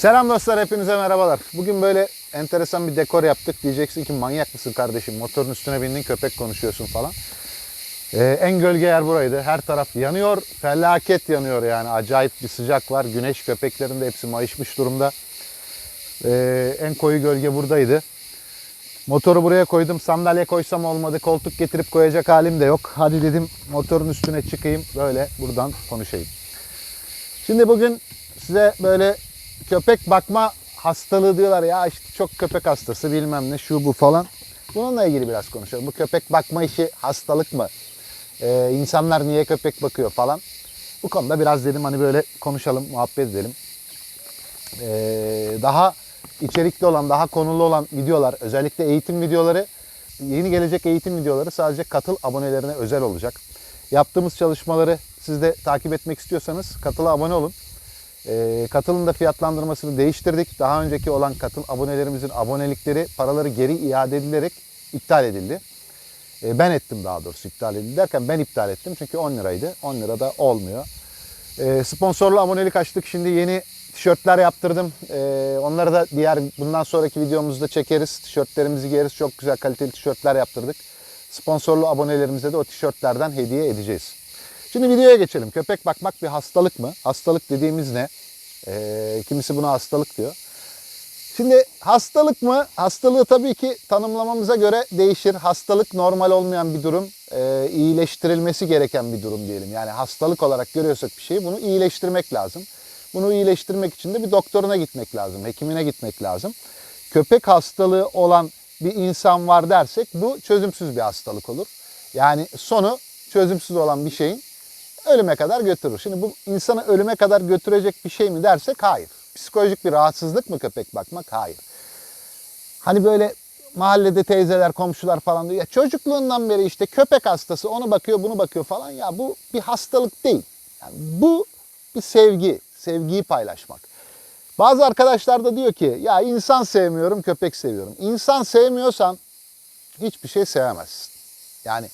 Selam dostlar hepinize merhabalar. Bugün böyle enteresan bir dekor yaptık. Diyeceksin ki manyak mısın kardeşim motorun üstüne bindin köpek konuşuyorsun falan. Ee, en gölge yer buraydı. Her taraf yanıyor. Felaket yanıyor yani. Acayip bir sıcak var. Güneş köpeklerin de hepsi mayışmış durumda. Ee, en koyu gölge buradaydı. Motoru buraya koydum. Sandalye koysam olmadı. Koltuk getirip koyacak halim de yok. Hadi dedim motorun üstüne çıkayım. Böyle buradan konuşayım. Şimdi bugün size böyle köpek bakma hastalığı diyorlar ya işte çok köpek hastası bilmem ne şu bu falan. Bununla ilgili biraz konuşalım. Bu köpek bakma işi hastalık mı? Ee, insanlar niye köpek bakıyor falan. Bu konuda biraz dedim hani böyle konuşalım, muhabbet edelim. Ee, daha içerikli olan, daha konulu olan videolar, özellikle eğitim videoları, yeni gelecek eğitim videoları sadece katıl abonelerine özel olacak. Yaptığımız çalışmaları siz de takip etmek istiyorsanız katıla abone olun. Ee, katılın da fiyatlandırmasını değiştirdik. Daha önceki olan katıl abonelerimizin abonelikleri paraları geri iade edilerek iptal edildi. Ee, ben ettim daha doğrusu iptal edildi derken ben iptal ettim çünkü 10 liraydı. 10 lira da olmuyor. Ee, sponsorlu abonelik açtık. Şimdi yeni tişörtler yaptırdım. Onları da diğer bundan sonraki videomuzda çekeriz. Tişörtlerimizi giyeriz. Çok güzel kaliteli tişörtler yaptırdık. Sponsorlu abonelerimize de o tişörtlerden hediye edeceğiz. Şimdi videoya geçelim. Köpek bakmak bir hastalık mı? Hastalık dediğimiz ne? Ee, kimisi buna hastalık diyor. Şimdi hastalık mı? Hastalığı tabii ki tanımlamamıza göre değişir. Hastalık normal olmayan bir durum, e, iyileştirilmesi gereken bir durum diyelim. Yani hastalık olarak görüyorsak bir şeyi bunu iyileştirmek lazım. Bunu iyileştirmek için de bir doktoruna gitmek lazım, hekimine gitmek lazım. Köpek hastalığı olan bir insan var dersek bu çözümsüz bir hastalık olur. Yani sonu çözümsüz olan bir şeyin ölüme kadar götürür. Şimdi bu insanı ölüme kadar götürecek bir şey mi dersek hayır. Psikolojik bir rahatsızlık mı köpek bakmak? Hayır. Hani böyle mahallede teyzeler, komşular falan diyor ya çocukluğundan beri işte köpek hastası onu bakıyor, bunu bakıyor falan ya bu bir hastalık değil. Yani bu bir sevgi, sevgiyi paylaşmak. Bazı arkadaşlar da diyor ki ya insan sevmiyorum, köpek seviyorum. İnsan sevmiyorsan hiçbir şey sevemezsin. Yani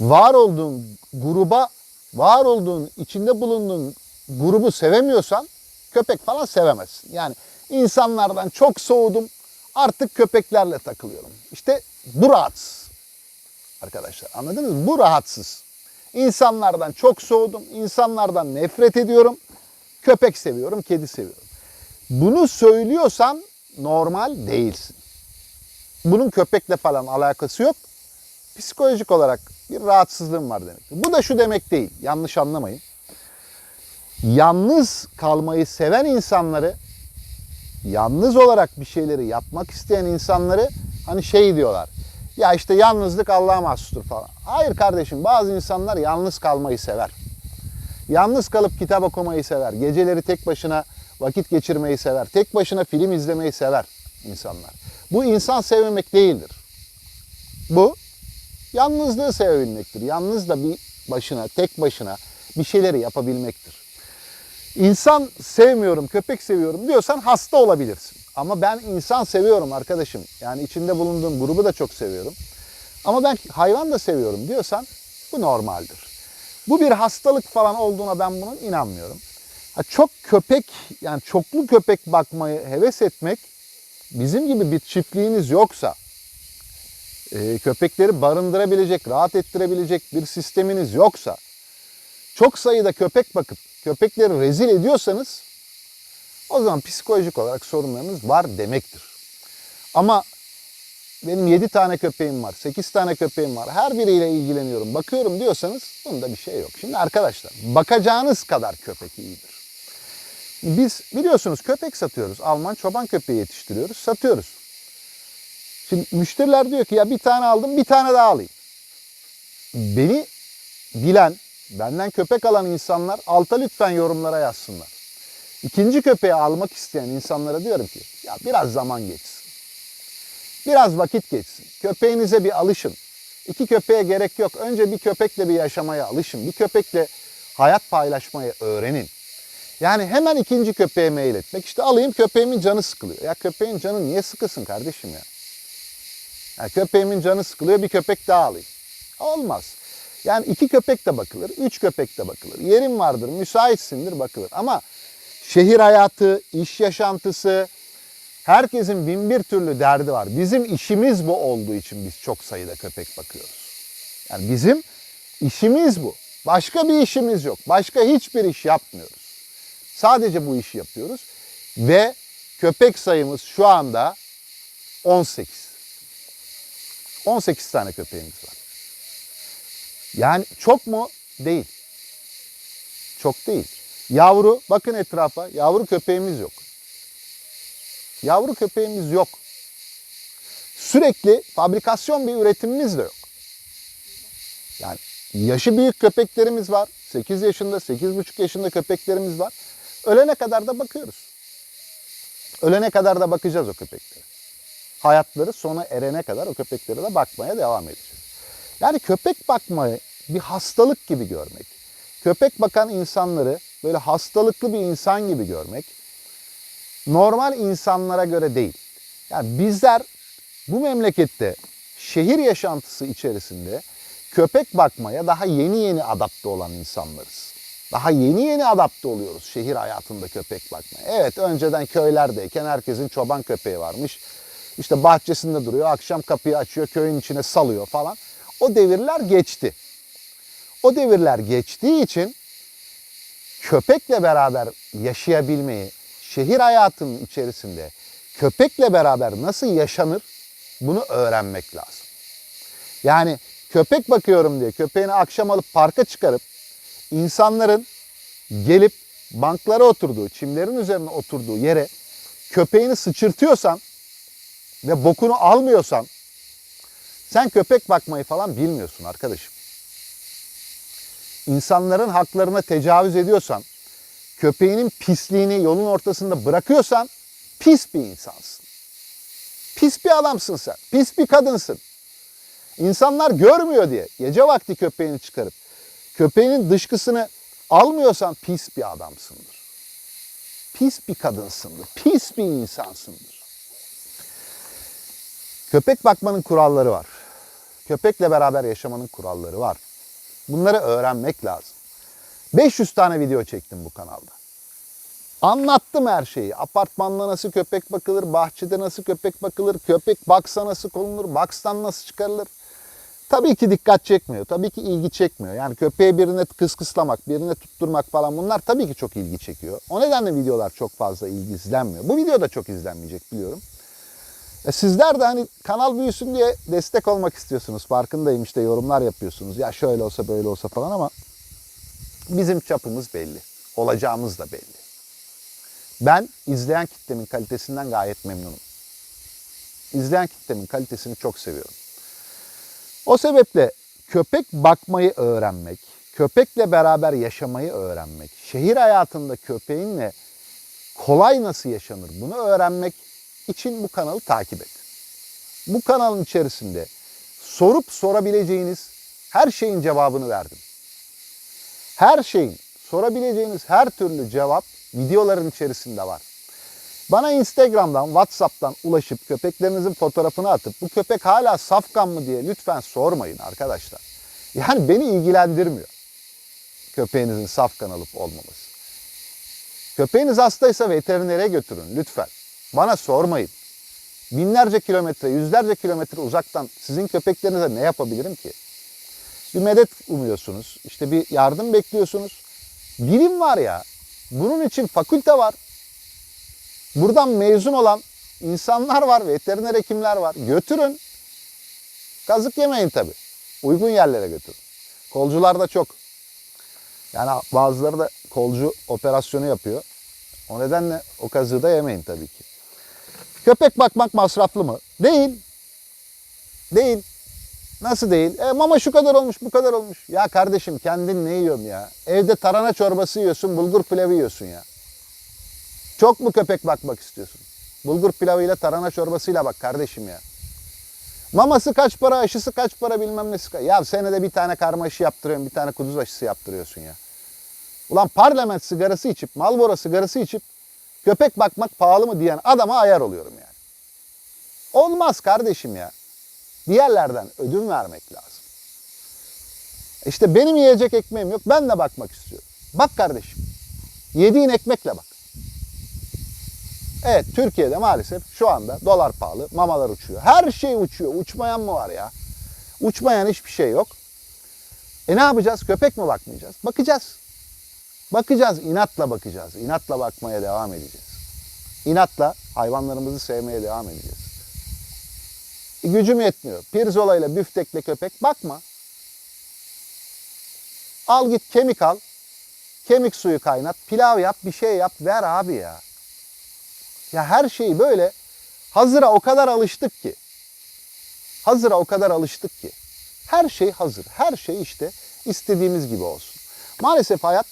var olduğun gruba, var olduğun, içinde bulunduğun grubu sevemiyorsan köpek falan sevemezsin. Yani insanlardan çok soğudum, artık köpeklerle takılıyorum. İşte bu rahatsız arkadaşlar anladınız mı? Bu rahatsız. İnsanlardan çok soğudum, insanlardan nefret ediyorum, köpek seviyorum, kedi seviyorum. Bunu söylüyorsan normal değilsin. Bunun köpekle falan alakası yok. Psikolojik olarak bir rahatsızlığım var demek. Bu da şu demek değil. Yanlış anlamayın. Yalnız kalmayı seven insanları, yalnız olarak bir şeyleri yapmak isteyen insanları hani şey diyorlar. Ya işte yalnızlık Allah'a mahsustur falan. Hayır kardeşim bazı insanlar yalnız kalmayı sever. Yalnız kalıp kitap okumayı sever. Geceleri tek başına vakit geçirmeyi sever. Tek başına film izlemeyi sever insanlar. Bu insan sevmemek değildir. Bu yalnızlığı sevebilmektir. Yalnız da bir başına, tek başına bir şeyleri yapabilmektir. İnsan sevmiyorum, köpek seviyorum diyorsan hasta olabilirsin. Ama ben insan seviyorum arkadaşım. Yani içinde bulunduğum grubu da çok seviyorum. Ama ben hayvan da seviyorum diyorsan bu normaldir. Bu bir hastalık falan olduğuna ben bunun inanmıyorum. Ha, çok köpek yani çoklu köpek bakmayı heves etmek bizim gibi bir çiftliğiniz yoksa e, köpekleri barındırabilecek, rahat ettirebilecek bir sisteminiz yoksa çok sayıda köpek bakıp köpekleri rezil ediyorsanız o zaman psikolojik olarak sorunlarınız var demektir. Ama benim 7 tane köpeğim var, 8 tane köpeğim var. Her biriyle ilgileniyorum, bakıyorum diyorsanız bunda bir şey yok. Şimdi arkadaşlar bakacağınız kadar köpek iyidir. Biz biliyorsunuz köpek satıyoruz. Alman çoban köpeği yetiştiriyoruz, satıyoruz. Şimdi müşteriler diyor ki ya bir tane aldım bir tane daha alayım. Beni bilen, benden köpek alan insanlar alta lütfen yorumlara yazsınlar. İkinci köpeği almak isteyen insanlara diyorum ki ya biraz zaman geçsin. Biraz vakit geçsin. Köpeğinize bir alışın. İki köpeğe gerek yok. Önce bir köpekle bir yaşamaya alışın. Bir köpekle hayat paylaşmayı öğrenin. Yani hemen ikinci köpeğe mail etmek. İşte alayım köpeğimin canı sıkılıyor. Ya köpeğin canı niye sıkılsın kardeşim ya? Ya köpeğimin canı sıkılıyor bir köpek daha alayım. Olmaz. Yani iki köpek de bakılır, üç köpek de bakılır. Yerin vardır, müsaitsindir bakılır. Ama şehir hayatı, iş yaşantısı, herkesin bin bir türlü derdi var. Bizim işimiz bu olduğu için biz çok sayıda köpek bakıyoruz. Yani bizim işimiz bu. Başka bir işimiz yok. Başka hiçbir iş yapmıyoruz. Sadece bu işi yapıyoruz. Ve köpek sayımız şu anda 18. 18 tane köpeğimiz var. Yani çok mu? Değil. Çok değil. Yavru, bakın etrafa, yavru köpeğimiz yok. Yavru köpeğimiz yok. Sürekli fabrikasyon bir üretimimiz de yok. Yani yaşı büyük köpeklerimiz var. 8 yaşında, 8,5 yaşında köpeklerimiz var. Ölene kadar da bakıyoruz. Ölene kadar da bakacağız o köpeklere. Hayatları sona erene kadar o köpeklere de bakmaya devam edeceğiz. Yani köpek bakmayı bir hastalık gibi görmek, köpek bakan insanları böyle hastalıklı bir insan gibi görmek normal insanlara göre değil. Yani bizler bu memlekette şehir yaşantısı içerisinde köpek bakmaya daha yeni yeni adapte olan insanlarız. Daha yeni yeni adapte oluyoruz şehir hayatında köpek bakmaya. Evet önceden köylerdeyken herkesin çoban köpeği varmış. İşte bahçesinde duruyor, akşam kapıyı açıyor, köyün içine salıyor falan. O devirler geçti. O devirler geçtiği için köpekle beraber yaşayabilmeyi, şehir hayatının içerisinde köpekle beraber nasıl yaşanır bunu öğrenmek lazım. Yani köpek bakıyorum diye köpeğini akşam alıp parka çıkarıp insanların gelip banklara oturduğu, çimlerin üzerine oturduğu yere köpeğini sıçırtıyorsan ve bokunu almıyorsan sen köpek bakmayı falan bilmiyorsun arkadaşım. İnsanların haklarına tecavüz ediyorsan, köpeğinin pisliğini yolun ortasında bırakıyorsan pis bir insansın. Pis bir adamsın sen. Pis bir kadınsın. İnsanlar görmüyor diye gece vakti köpeğini çıkarıp köpeğinin dışkısını almıyorsan pis bir adamsındır. Pis bir kadınsındır. Pis bir insansındır. Köpek bakmanın kuralları var. Köpekle beraber yaşamanın kuralları var. Bunları öğrenmek lazım. 500 tane video çektim bu kanalda. Anlattım her şeyi. Apartmanda nasıl köpek bakılır, bahçede nasıl köpek bakılır, köpek baksa nasıl konulur, bakstan nasıl çıkarılır. Tabii ki dikkat çekmiyor, tabii ki ilgi çekmiyor. Yani köpeğe birine kıskıslamak, birine tutturmak falan bunlar tabii ki çok ilgi çekiyor. O nedenle videolar çok fazla ilgi izlenmiyor. Bu video da çok izlenmeyecek biliyorum. E sizler de hani kanal büyüsün diye destek olmak istiyorsunuz. Farkındayım işte yorumlar yapıyorsunuz. Ya şöyle olsa böyle olsa falan ama bizim çapımız belli. Olacağımız da belli. Ben izleyen kitlemin kalitesinden gayet memnunum. İzleyen kitlemin kalitesini çok seviyorum. O sebeple köpek bakmayı öğrenmek, köpekle beraber yaşamayı öğrenmek, şehir hayatında köpeğinle kolay nasıl yaşanır bunu öğrenmek için bu kanalı takip et. Bu kanalın içerisinde sorup sorabileceğiniz her şeyin cevabını verdim. Her şeyin, sorabileceğiniz her türlü cevap videoların içerisinde var. Bana Instagram'dan, WhatsApp'tan ulaşıp köpeklerinizin fotoğrafını atıp bu köpek hala safkan mı diye lütfen sormayın arkadaşlar. Yani beni ilgilendirmiyor köpeğinizin safkan alıp olmaması. Köpeğiniz hastaysa veterinere götürün lütfen. Bana sormayın. Binlerce kilometre, yüzlerce kilometre uzaktan sizin köpeklerinize ne yapabilirim ki? Bir medet umuyorsunuz. işte bir yardım bekliyorsunuz. Bilim var ya. Bunun için fakülte var. Buradan mezun olan insanlar var, veteriner hekimler var. Götürün. Kazık yemeyin tabi. Uygun yerlere götürün. Kolcular da çok. Yani bazıları da kolcu operasyonu yapıyor. O nedenle o kazığı da yemeyin tabii ki. Köpek bakmak masraflı mı? Değil. Değil. Nasıl değil? E, mama şu kadar olmuş, bu kadar olmuş. Ya kardeşim kendin ne yiyorsun ya? Evde tarhana çorbası yiyorsun, bulgur pilavı yiyorsun ya. Çok mu köpek bakmak istiyorsun? Bulgur pilavıyla tarhana çorbasıyla bak kardeşim ya. Maması kaç para, aşısı kaç para bilmem nesi kaç. Ya senede bir tane karma aşı yaptırıyorsun, bir tane kuduz aşısı yaptırıyorsun ya. Ulan parlament sigarası içip, Marlboro sigarası içip köpek bakmak pahalı mı diyen adama ayar oluyorum yani. Olmaz kardeşim ya. Diğerlerden ödün vermek lazım. İşte benim yiyecek ekmeğim yok. Ben de bakmak istiyorum. Bak kardeşim. Yediğin ekmekle bak. Evet Türkiye'de maalesef şu anda dolar pahalı, mamalar uçuyor. Her şey uçuyor. Uçmayan mı var ya? Uçmayan hiçbir şey yok. E ne yapacağız? Köpek mi bakmayacağız? Bakacağız. Bakacağız. inatla bakacağız. İnatla bakmaya devam edeceğiz. İnatla hayvanlarımızı sevmeye devam edeceğiz. E, gücüm yetmiyor. Pirzola ile büftekle köpek bakma. Al git kemik al. Kemik suyu kaynat. Pilav yap, bir şey yap. Ver abi ya. Ya her şeyi böyle hazıra o kadar alıştık ki. Hazıra o kadar alıştık ki. Her şey hazır. Her şey işte istediğimiz gibi olsun. Maalesef hayat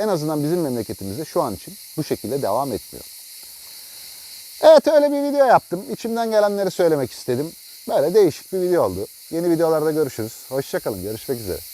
en azından bizim memleketimizde şu an için bu şekilde devam etmiyor. Evet öyle bir video yaptım. İçimden gelenleri söylemek istedim. Böyle değişik bir video oldu. Yeni videolarda görüşürüz. Hoşçakalın. Görüşmek üzere.